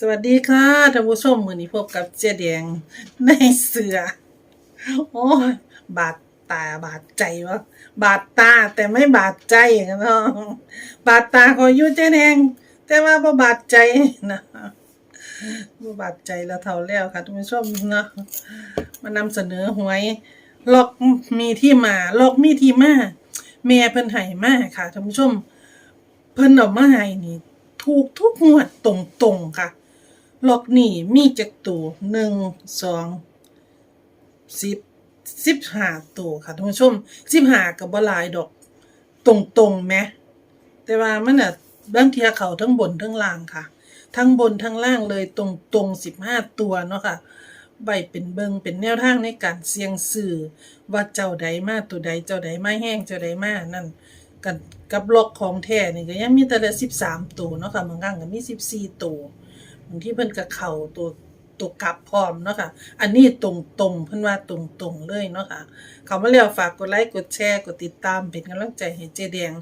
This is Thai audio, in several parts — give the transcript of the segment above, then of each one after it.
สวัสดีค่ะท่านผู้ชมมือนี้พบกับเจ๊แดงในเสือ โอ้ยบาดตาบาดใจวะบาดตาแต่ไม่บาดใจกันเนาะบาดตาขออยู่เจ๊แดงแต่ว่าบ่บาดใจนะบ่บาดใจแล้วเท่าแล้วค่ะท่านผู้ชมเนาะมานำเสนอหวยลอกมีที่มาลอกมีที่มาแม่เพิ่นให้มาค่ะท่านผู้ชม เพิ่นเอามาให้นี่ถูกทุกงวดตรงๆค่ะ ล็อกนี่มีจักตัวหนึ่งสองสิบสิบห้าตัวค่ะท่านผู้ชมสิบห้ากับ่หลายดอก ตรงๆแหมแต่ว่ามันอะบางทีเขาทั้งบนทั้งล่างค่ะ ทั้งบนทั้งล่างเลยตรงๆสิบห้าตัวเนาะค่ะใบเป็นเบิงเป็นแนวทางในการเสี่ยงสื่อว่าเจ้าใดมาตัวใดเจ้าใดมาแห้งเจ้าใดมานั่นกันกับล็อกของแท้นี่ก็ยังมีแต่ละสิบสามตัวเนาะค่ะบางครั้งก็มีสิบสี่ตัว ที่เพิ่นก็เข่าตัวตัวกลับพร้อมเนาะค่ะ อันนี้ตรงตรงเพิ่นว่าตรงตรงเลยเนาะค่ะ เขามาแล้วฝากกดไลค์กดแชร์กดติดตามเป็นกำลังใจให้เจแดง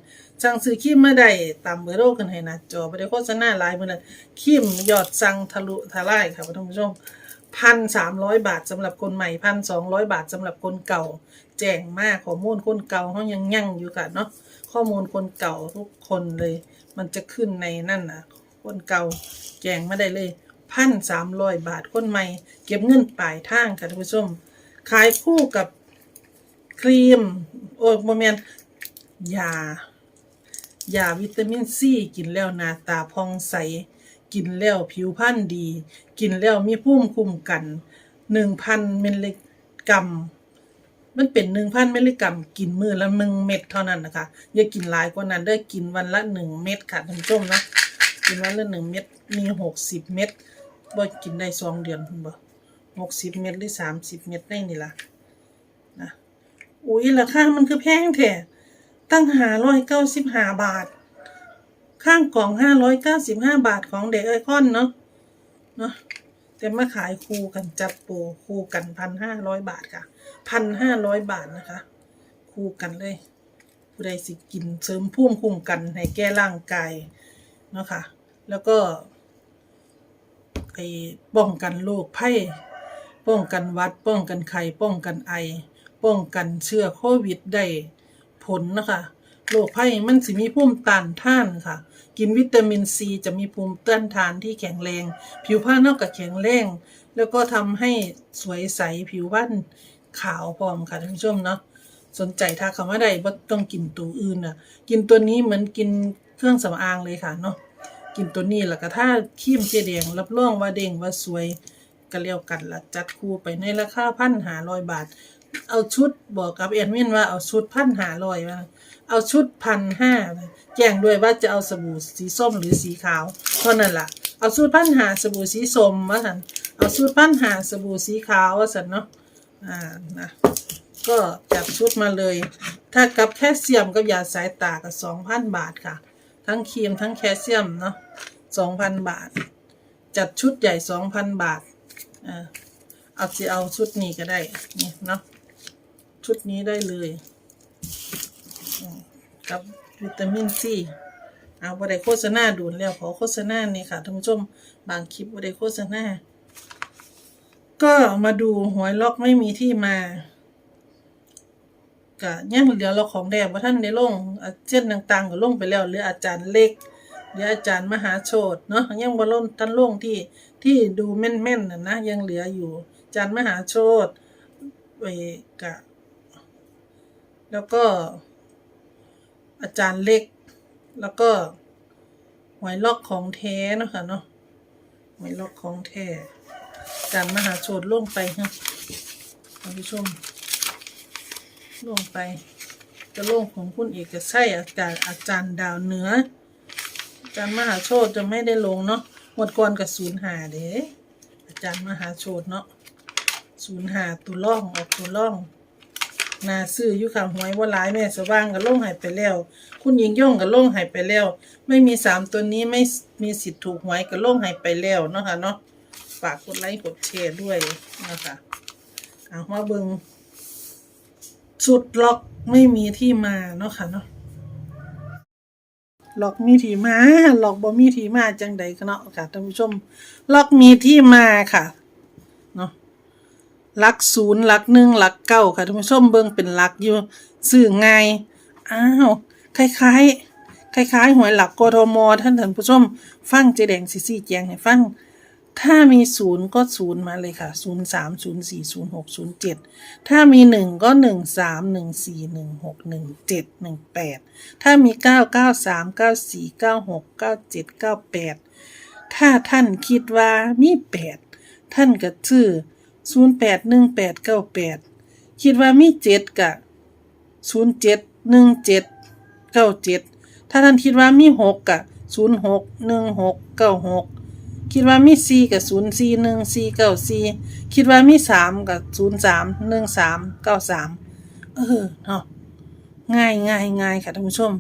สั่งซื้อครีมมาได้ตามเบอร์โทรขึ้นให้นะจอบ่ได้โฆษณาหลายมื้อนั้นครีมยอดสั่งทะลุทลายค่ะท่านผู้ชมพันสามร้อยบาทสำหรับคนใหม่พันสองร้อยบาทสำหรับคนเก่า แจ้งมากข้อมูลคนเก่าเขายังยั่งอยู่ค่ะเนาะข้อมูลคนเก่าทุกคนเลย มันจะขึ้นในนั่นนะ คนเก่าแจงมาได้เลยพันสามร้อยบาทคนใหม่ เก็บเงินปลายทางค่ะท่านผู้ชม ขายคู่กับครีม โอ้โมเมนยายาวิตามินซีกินแล้วหน้าตาพองใส กินแล้วผิวพรรณดี กินแล้วมีภูมิคุ้มกันหนึ่งพันมิลลิกรัมมันเป็นหนึ่งพันมิลลิกรัมกินมือละหนึ่งเม็ดเท่านั้นนะคะ อย่ากินหลายกว่านั้นเด้กินวันละหนึ่งเม็ดค่ะท่านผู้ชมนะ กินวันละหนึ่งเม็ดมีหกสิบเม็ดบ่กินได้สองเดือนคุณบ่หกสิบเม็ดหรือสามสิบเม็ดได้นี่ล่ะนะอุ้ยราคามันคือแพงแท้ตั้งหาร้อยเก้าสิบห้าบาท ข้างกล่องห้าร้อยเก้าสิบห้าบาทของเด็กไอคอนเนาะเนาะแต่มาขายคู่กันจับโปรคู่กันพันห้าร้อยบาทค่ะพันห้าร้อยบาทนะคะ คู่กันเลย ผู้ใดสิกินเสริมภูมิคุ้มกันให้แก้ร่างกาย เนาะค่ะ แล้วก็ไอ้ป้องกันโรคไข้ป้องกันวัด ป้องกันไข้ป้องกันไอ ป้องกันเชื้อโควิดได้ผลนะคะโรคไข้มันสิมีภูมิต้านทานค่ะ กินวิตามินซีจะมีภูมิต้านทานที่แข็งแรง ผิวพรรณนอกจากแข็งแรง แล้วก็ทำให้สวยใสผิวพรรณขาวพร้อมค่ะท่านผู้ชมเนาะสนใจถ้าคำว่าใดบ่ต้องกินตัวอื่นน่ะกินตัวนี้เหมือนกิน เครื่องสำอางเลยค่ะเนาะกินตัวนี้แล้วก็ถ้าครีมเจแดงรับรองว่าเด้งว่าสวยก็เรียวกันละจัดคู่ไปในราคาพันหาร้อยบาท เอาชุดบอกกับเอ็นวินว่าเอาชุดพันหาร้อยว่าเอาชุดพันห้าแจ้งด้วยว่าจะเอาสบู่สีส้มหรือสีขาวเท่านั้นล่ะเอาชุดพันหาสบู่สีส้มว่าสันเอาชุดพันหาสบู่สีขาวว่าสันเนาะอ่านะก็จัดชุดมาเลย ถ้ากับแคลเซียมกับยาสายตาก็สองพันบาทค่ะ ทั้งครีมทั้งแคลเซียมเนาะสองพันบาท จัดชุดใหญ่สองพันบาทอ่าเอาสิเอาชุดนี้ก็ได้นี่เนาะชุดนี้ได้เลยกับวิตามินซีเอาบได้โฆษณาดูนแล้วขอโฆษณานี่ค่ะท่านผู้ชมบางคลิปบได้โฆษณาก็มาดูหวยล็อกไม่มีที่มา ก็ยังเหลือเราของแดงว่าท่านได้ลงอาเช่นต่างๆก็ลงไปแล้วเหลืออาจารย์เล็กเหลืออาจารย์มหาโชตเนาะยังบ่ลงท่านลงที่ที่ดูแม่นๆน่ะนะยังเหลืออยู่อาจารย์มหาโชตไอ้กะ แล้วก็ อาจารย์เล็ก แล้วก็หวยล็อกของแท้เนาะค่ะเนาะหวยล็อกของแท้อาจารย์มหาโชตลงไปฮะท่านผู้ชม ลงไปจะลงของคุณเอกใชัยอาจารย์อาจารย์ดาวเหนืออาจารย์มหาโชตจะไม่ได้ลงเนาะหมดก่อนกับศูนย์หาเด้อาจารย์มหาโชตเนาะศูนย์หาตัวล่องออกตัวล่องนาซื้อยู่ข้าหวยว่าหลายแม่สว่างกับลงหายไปแล้ว คุณหญิงย่องกับลงหายไปแล้ว ไม่มีสามตัวนี้ไม่มีสิทธิ์ถูกหวยกับลงหายไปแล้วเนาะค่ะเนาะฝากกดไลค์กดแชร์ด้วยนะคะเอามาเบิง ชุดล็อกไม่มีที่มาเนาะค่ะเนาะล็อกมีที่มาล็อกบ่มีที่มาจังใดก็เนาะค่ะท่านผู้ชมล็อกมีที่มาค่ะเนาะหลักศูนย์หลักหนึ่งหลักเก้าค่ะท่านผู้ชมเบิ่งเป็นหลักอยู่ซื้อง่ายอ้าวคล้ายๆคล้ายๆหวยหลักกทมท่านท่านผู้ชม ฟังเจแดงสิซี่แจงให้ฟัง ถ้ามีศูนย์ก็ศูนย์มาเลยค่ะศูนย์สามศูนย์สี่ศูนย์หกศูนย์เจ็ดถ้ามีหนึ่งก็หนึ่งสามหนึ่งสี่หนึ่งหกหนึ่งเจ็ดหนึ่งแปดถ้ามีเก้าเก้าสามเก้าสี่เก้าหกเก้าเจ็ดเก้าแปดถ้าท่านคิดว่ามีแปดท่านก็ชื่อศูนย์แปดหนึ่งแปดเก้าแปดคิดว่ามีเจ็ดกะศูนย์เจ็ดหนึ่งเจ็ดเก้าเจ็ดถ้าท่านคิดว่ามีหกกะศูนย์หกหนึ่งหกเก้าหก คิดว่ามีสี่กับศูนย์สี่หนึ่งสี่เก้าสี่คิดว่ามีสามกับศูนย์สามหนึ่งสามเก้าสามเออเนาะง่ายง่ายง่ายค่ะท่านผู้ชม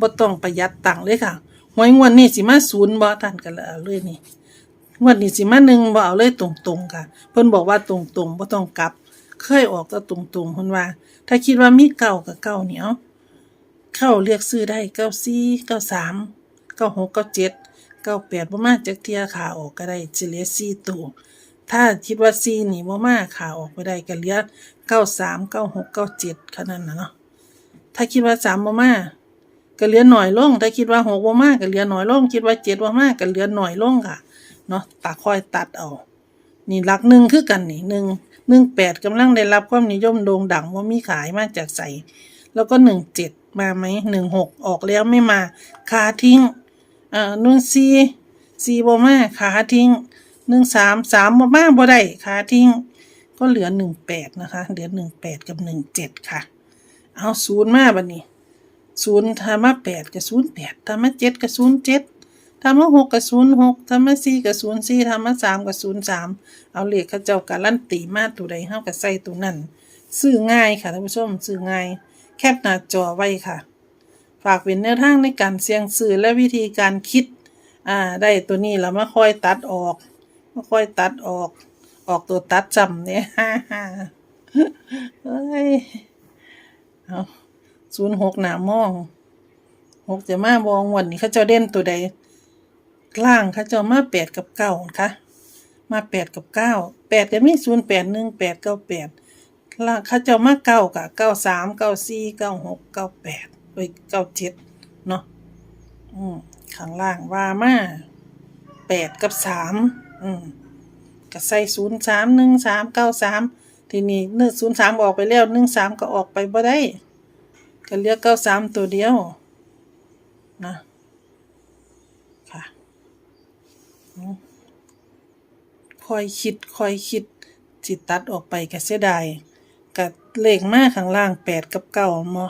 บ่ต้องประหยัดตังค์เลยค่ะหวยงวดนี้สิมาศูนย์บ่ท่านกันเลยเอาเลยนี่งวดนี้สิมาหนึ่งบ่เอาเลยตรงๆค่ะ เพิ่นบอกว่าตรงๆบ่ต้องกลับ เคยออกก็ตรงๆเพิ่นว่า ถ้าคิดว่ามีเก้ากับเก้าเหนียวเข้าเรียกซื้อได้เก้าสี่เก้าสามเก้าหกเก้าเจ็ด ก้าแปดบ่มาจากเทียขาออกก็ได้จะเหลือสี่ตัวถ้าคิดว่าสี่นี่บ่มาขาออกไปได้ก็เหลือเก้าสามเก้าหกเก้าเจ็ดแค่นั้นนะเนาะถ้าคิดว่าสามบ่มาก็เหลือหน่อยลง ถ้าคิดว่าหกบ่มาก็เหลือหน่อยลง คิดว่าเจ็ดบ่มาก็เหลือหน่อยลงค่ะเนาะตาคอยตัดเอานี่หลักหนึ่งคือกันนี่หนึ่งหนึ่งแปดกำลังได้รับความนิยมโด่งดังว่ามีขายมาจากใสแล้วก็หนึ่งเจ็ดมาไหมหนึ่งหกออกแล้วไม่มาคาทิ้ง เอ่อหนึ่งสี่สี่บ่มาขาทิ้งหนึ่งสามสามบ่มาบ่ได้ขาทิ้ง ก็เหลือหนึ่งแปดนะคะ เหลือหนึ่งแปดกับหนึ่งเจ็ดค่ะ เอาศูนย์มาบัดนี้ศูนย์ถ้ามาแปดกับศูนย์แปดถ้ามาเจ็ดกับศูนย์เจ็ดถ้ามาหกกับศูนย์หกถ้ามาสี่กับศูนย์สี่ถ้ามาสามกับศูนย์สามเอาเลขเขาเจ้าการันตีมาตัวใดเฮากับใส่ตัวนั้นซื้อง่ายค่ะท่านผู้ชมซื้อง่าย แคปหน้าจอไว้ค่ะ ฝากเป็นแนวทางในการเสี่ยงซื้อและวิธีการคิด อ่า ได้ตัวนี้แล้วมาค่อยตัดออก มาค่อยตัดออก ออกตัวตัดจำเนี่ยฮ่าฮ่าเฮ้ยเอาศูนย์หกหนามองหกจะมาบองวันนี้เขาเจ้าเด่นตัวใดล่างเขาเจ้ามาแปดกับเก้าค่ะมาแปดกับเก้าแปดก็มีศูนย์แปดหนึ่งแปดเก้าแปดล่างเขาเจ้ามาเก้ากับเก้าสามเก้าสี่เก้าหกเก้าแปด ไปเก้าเจ็ดเนาะอืมข้างล่างว่ามาแปดกับสามอืมก็ใส่ศูนย์สามหนึ่งสามเก้าสามทีนี้เนื้อศูนย์สามออกไปแล้วหนึ่งสามก็ออกไปบ่ได้ ก็เหลือเก้าสามตัวเดียวนะค่ะคอยคิดคอยคิดจิตตัดออกไปก็เสียดายกับเลขมาข้างล่างแปดกับเก้ามา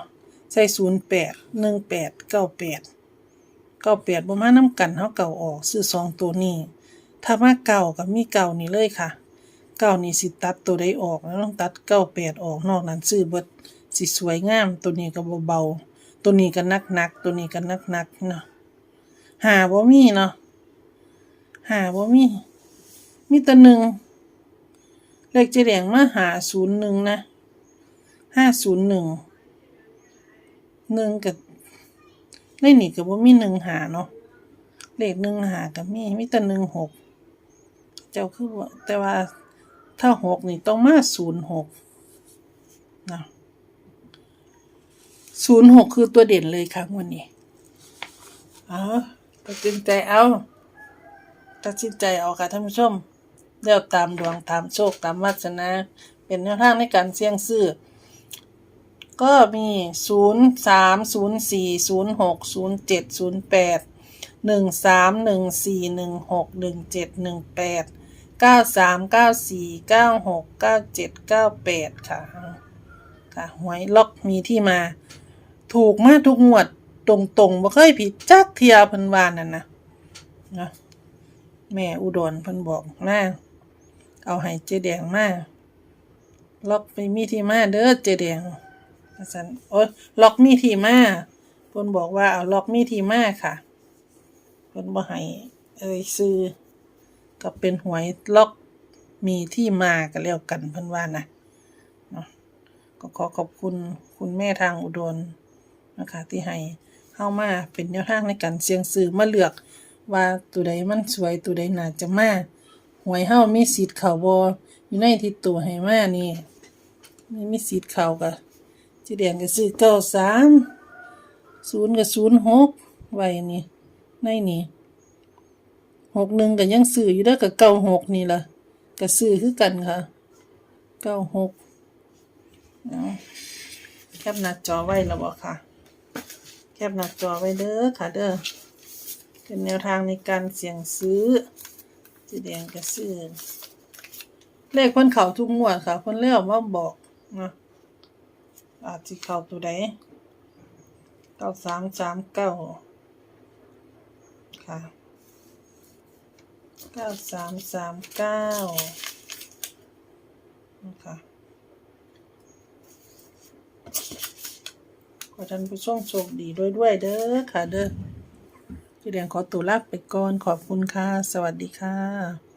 ใส่ศูนย์แปดหนึ่งแปดเก้าแปดเก้าแปดบ่มาน้ำกันเฮาเก่าออกซื้อสองตัวนี้ ถ้ามาเก่ากับมีเก่านี่เลยค่ะ เก่านี่สิตัดตัวใดออกแล้วต้องตัดเก้าแปดออกนอกนั้นซื้อเบิดสิสวยงาม ตัวนี้ก็เบาๆตัวนี้ก็นักนักตัวนี้ก็นักนักเนาะหาบ่มีเนาะหาบ่มีมีแต่หนึ่งเลขเจแดงมาหาศูนย์หนึ่งนะห้าศูนย์หนึ่ง หนึ่งกับในนี่ก็บ่มีหนึ่งหาเนาะเลขหนึ่งหาก็มีมีแต่หนึ่งหกเจ้าคือว่าแต่ว่าถ้าหกนี่ต้องมาศูนย์หกนะศูนย์หกคือตัวเด่นเลยค่ะวันนี้เอาตัดสินใจเอาตัดสินใจเอาค่ะท่านผู้ชมเลือกตามดวงตามโชคตามวาสนา เป็นแนวทางในการเสี่ยงซื้อ ก็มีศูนย์สามศูนย์สี่ศูนย์หกศูนย์เจ็ดศูนย์แปดหนึ่งสามหนึ่งสี่หนึ่งหกหนึ่งเจ็ดหนึ่งแปดเก้าสามเก้าสี่เก้าหกเก้าเจ็ดเก้าแปดค่ะ ค่ะหวยล็อกมีที่มา ถูกมากทุกงวดตรงๆบ่เคยผิดจักเทียเพิ่นวานั่นนะนะแม่อุดรเพิ่นบอกนะเอาให้เจแดงมาล็อกไม่มีที่มาเด้อเจแดง สันโอ้ล็อกมีที่มาเพิ่นบอกว่าเอาล็อกมีที่มาค่ะเพิ่นบ่ให้เอ่ยซื้อก็เป็นหวยล็อกมีที่มาก็แล้วกันเพิ่นว่านะเนาะก็ขอขอบคุณคุณแม่ทางอุดรนะคะที่ให้เฮามาเป็นแนวทางในการเสี่ยงซื้อมาเลือกว่าตัวใดมันสวยตัวใดน่าจะมาหวยเฮามีสิทธิ์เขาบ่อยู่ในที่ตัวให้มานี่ไม่มีสิทธิ์เข้าก็ สิแดงก็ซื้อเก้าสามศูนย์ก็ศูนย์หกไว้นี่ในนี่หกหนึ่งก็ยังซื้ออยู่เด้อกับเก้าหกนี่ล่ะก็ซื้อคือกันค่ะเก้าหกแคปหน้าจอไว้แล้วบ่ค่ะ แคปหน้าจอไว้เด้อค่ะเด้อเป็นแนวทางในการเสี่ยงซื้อสีแดงก็ซื้อเลขเพิ่นเข้าทุกงวดค่ะเพิ่นเลยเอามาบอกนะ อาจสิเข้าตัวใดเก้าสามสามเก้าค่ะเก้าสามสามเก้านะคะขอท่านผู้ชมโชคดีด้วยด้วยเด้อค่ะเด้อพี่เรียนขอตัวลาไปก่อนขอบคุณค่ะ สวัสดีค่ะ